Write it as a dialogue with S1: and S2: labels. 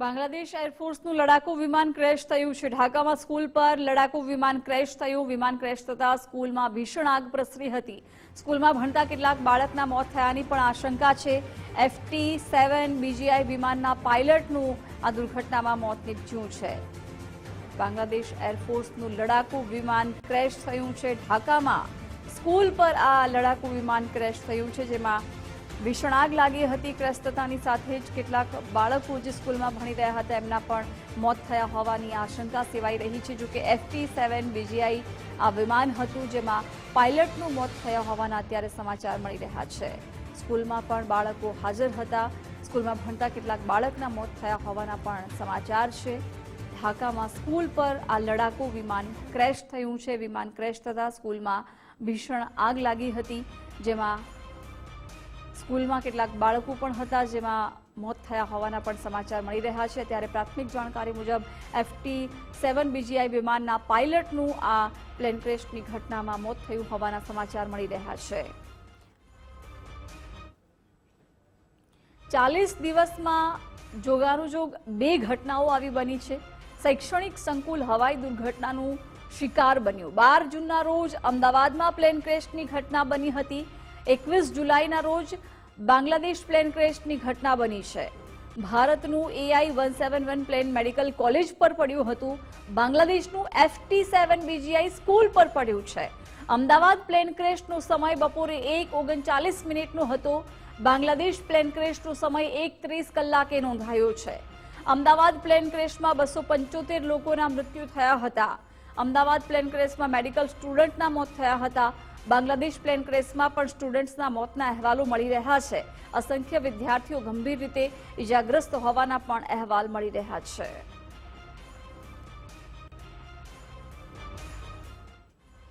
S1: બાંગ્લાદેશ એરફોર્સનું લડાકુ વિમાન ક્રેશ થયું છે. ઢાકામાં સ્કૂલ પર લડાકુ વિમાન ક્રેશ થયું. વિમાન ક્રેશ થતાં સ્કૂલમાં ભીષણ આગ પ્રસરી હતી. સ્કૂલમાં ભણતા કેટલાક બાળકના મોત થયાની પણ આશંકા છે. એફટી સેવન બીજીઆઈ વિમાનના પાયલટનું આ દુર્ઘટનામાં મોત નીપજ્યું છે. બાંગ્લાદેશ એરફોર્સનું લડાકુ વિમાન ક્રેશ થયું છે. ઢાકામાં સ્કૂલ પર આ લડાકુ વિમાન ક્રેશ થયું છે, જેમાં ભીષણ આગ લાગી હતી. ક્રેશ સાથે જ કેટલાક બાળકો જે સ્કૂલમાં ભણી રહ્યા હતા, એમના પણ મોત થયા હોવાની આશંકા સેવાઈ રહી છે. જોકે એફટી સેવન બીજીઆઈ આ વિમાન હતું જેમાં પાયલટનું મોત થયા હોવાના અત્યારે સમાચાર મળી રહ્યા છે. સ્કૂલમાં પણ બાળકો હાજર હતા. સ્કૂલમાં ભણતા કેટલાક બાળકના મોત થયા હોવાના પણ સમાચાર છે. ઢાકામાં સ્કૂલ પર આ લડાકુ વિમાન ક્રેશ થયું છે. વિમાન ક્રેશ થતાં સ્કૂલમાં ભીષણ આગ લાગી હતી, જેમાં સ્કૂલમાં કેટલાક બાળકો પણ હતા જેમાં મોત થયા હોવાના પણ સમાચાર મળી રહ્યા છે. ત્યારે પ્રાથમિક જાણકારી મુજબ એફટી સેવન બીજીઆઈ વિમાનના પાયલટનું આ પ્લેન ક્રેશની ઘટનામાં મોત થયું હોવાના સમાચાર મળી રહ્યા છે. ચાલીસ દિવસમાં જોગાનુજોગ બે ઘટનાઓ આવી બની છે. શૈક્ષણિક સંકુલ હવાઈ દુર્ઘટનાનું શિકાર બન્યું. બાર જૂનના રોજ અમદાવાદમાં પ્લેન ક્રેશની ઘટના બની હતી. એકવીસ જુલાઈના રોજ બાંગ્લાદેશ પ્લેન ક્રેશની ઘટના બની છે. ભારતનું AI one seven one plane medical college પર પડ્યું હતું. બાંગ્લાદેશનું એફટી સેવન બીજીઆઈ સ્કૂલ પર પડ્યું છે. અમદાવાદ પ્લેન ક્રેશનો સમય બપોરે એક ઓગણચાલીસ મિનિટનો હતો. બાંગ્લાદેશ પ્લેન ક્રેશનો સમય એક ત્રીસ કલાકે નોંધાયો છે. અમદાવાદ પ્લેન ક્રેશમાં બસો પંચોતેર લોકોના મૃત્યુ થયા હતા. અમદાવાદ પ્લેન ક્રેશમાં મેડિકલ સ્ટુડન્ટના મોત થયા હતા. બાંગ્લાદેશ પ્લેન ક્રેશમાં પણ સ્ટુડન્ટ્સના મોતના અહેવાલો મળી રહ્યા છે. અસંખ્ય વિદ્યાર્થીઓ ગંભીર રીતે ઇજાગ્રસ્ત હોવાના પણ અહેવાલ મળી રહ્યા છે.